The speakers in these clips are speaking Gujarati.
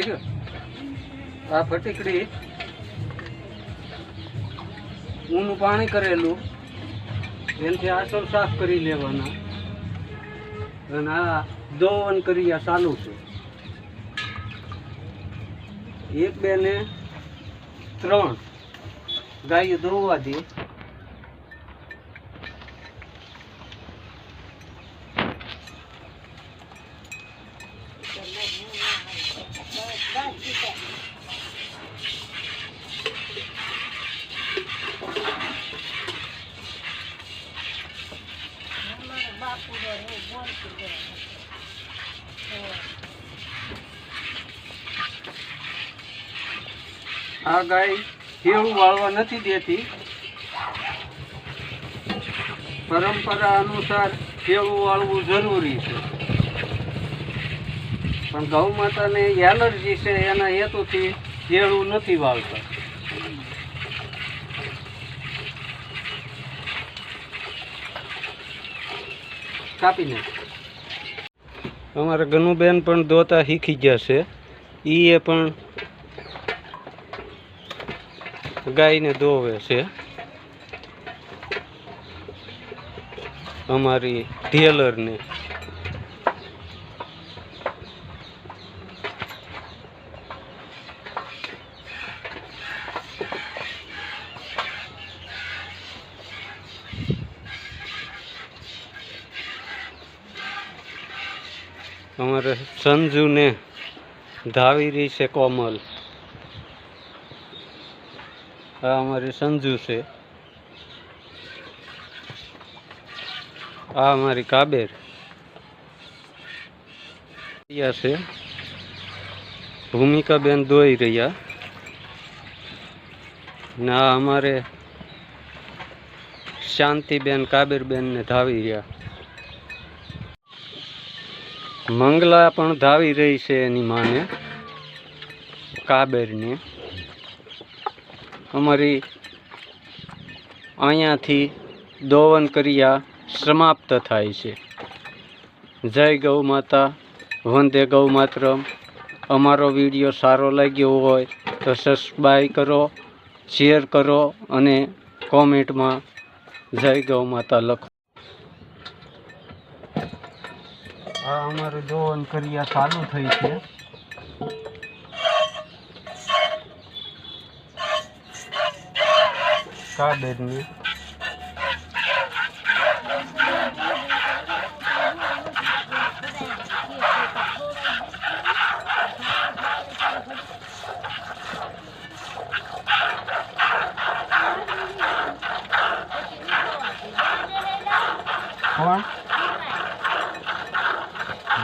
કર્યો. આ ફટીકડી ઊનું પાણી કરેલું એનાથી આસળ સાફ કરી લેવાના. અને આ દોવન કરી આ ચાલુ છે. એક, બે ને ત્રણ ગાયો દોવા દે. આ ગાય કેળું વાળવા નથી દેતી. પરંપરા અનુસાર કેળું વાળવું જરૂરી છે. પણ ગૌ માતાને એલર્જી છે, એના હેતુથી કેળું નથી વાળતા. કાપી અમારા ગનુબેન પણ દોતા શીખી ગયા છે. એ પણ ગાયને દોવે છે. અમારી ટેલરને અમારે સંજુને ધાવી રહી છે કોમલ. આ અમારી સંજુ છે. આ અમારી કાબેર. રહ્યા છે. ભૂમિકાબેન દોઈ રહ્યા. ને આ અમારે શાંતિબેન, કાબેરબેનને ધાવી રહ્યા. મંગલા પણ ધાવી રહી છે એની માને, કાબેરને. અમારી અહીંયાથી દોવન ક્રિયા સમાપ્ત થાય છે. જય ગૌ માતા, વંદે ગૌ માતરમ અમારો વીડિયો સારો લાગ્યો હોય તો સબસ્ક્રાઈબ કરો શેર કરો અને કોમેન્ટમાં જય ગૌ માતા લખો. આ અમારું જોવન કરિયા ચાલુ થઈ છે. કાબેરની.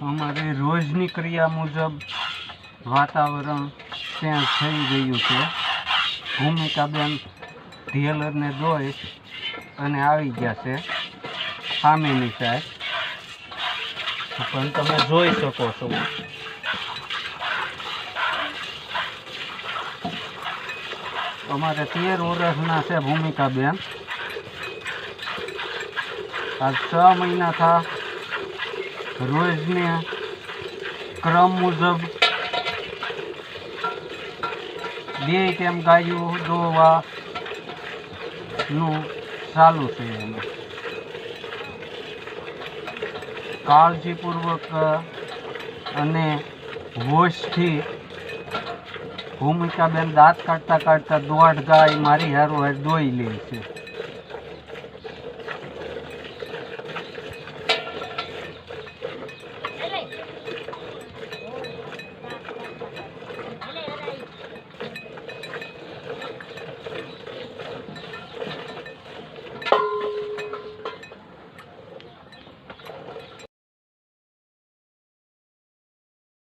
અમારે રોજની ક્રિયા મુજબ વાતાવરણ ચેન્જ થઈ ગયું છે. ભૂમિકાબેન ઢેલરને દોઈ અને આવી ગયા છે સામેની સાઈડ. પણ તમે જોઈ શકો છો. અમારે તેર વર્ષના છે ભૂમિકાબેન. આ છ મહિના થા. રોજને ક્રમ મુજબ બે ટાઈમ ગાયું દોવાનું ચાલુ છે કાળજીપૂર્વક અને હોશથી ભૂમિકાબેન દાંત કાઢતા કાઢતા દોઢ ગાય મારી હારો હાર દોઈ લે છે.